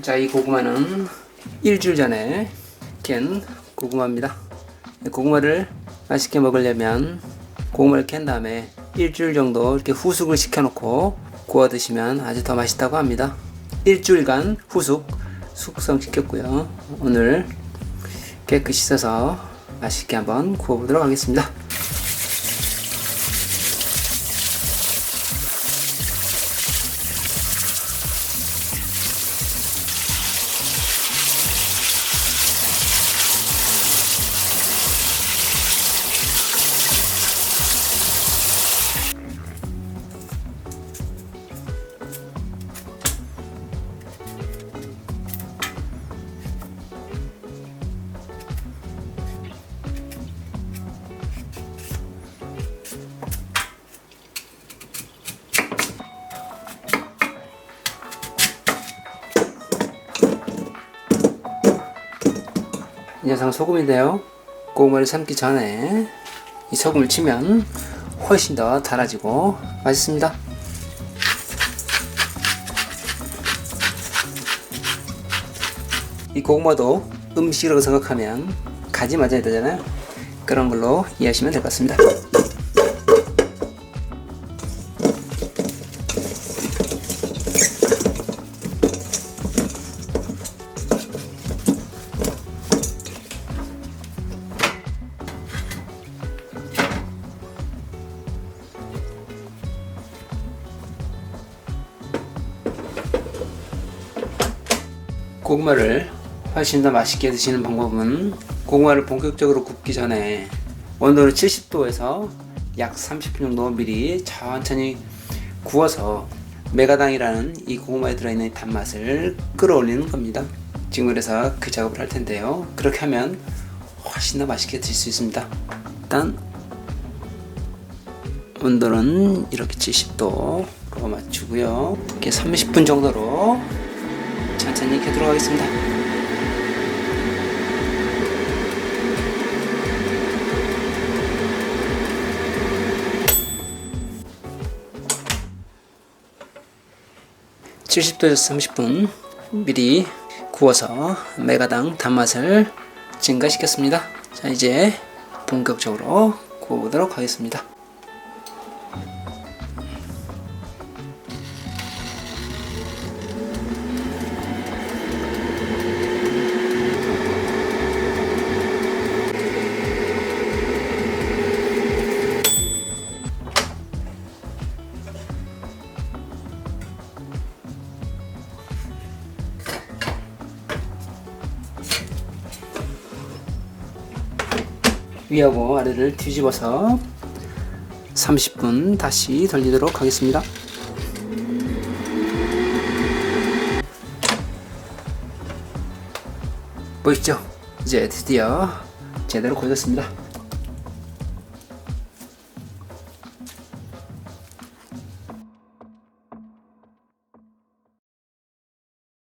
자, 이 고구마는 일주일 전에 캔 고구마입니다. 이 고구마를 맛있게 먹으려면 고구마를 캔 다음에 일주일 정도 이렇게 후숙을 시켜놓고 구워 드시면 아주 더 맛있다고 합니다. 일주일간 후숙 숙성시켰고요. 오늘 깨끗이 씻어서 맛있게 한번 구워보도록 하겠습니다. 이 녀석은 소금인데요. 고구마를 삶기 전에 이 소금을 치면 훨씬 더 달아지고 맛있습니다. 이 고구마도 음식이라고 생각하면 가지 맞아야 되잖아요. 그런 걸로 이해하시면 될 것 같습니다. 고구마를 훨씬 더 맛있게 드시는 방법은 고구마를 본격적으로 굽기 전에 온도를 70도에서 약 30분 정도 미리 천천히 구워서 메가당이라는 이 고구마에 들어있는 단맛을 끌어올리는 겁니다. 지금 그래서 그 작업을 할 텐데요. 그렇게 하면 훨씬 더 맛있게 드실 수 있습니다. 일단 온도는 이렇게 70도로 맞추고요. 이렇게 30분 정도로 천천히 익혀도록 하겠습니다. (70도에서) (30분) 미리 구워서 메가당 단맛을 증가시켰습니다 자 이제 본격적으로 구워보도록 하겠습니다 위하고 아래를 뒤집어서 30분 다시 돌리도록 하겠습니다. 보이시죠? 이제 드디어 제대로 고졌습니다.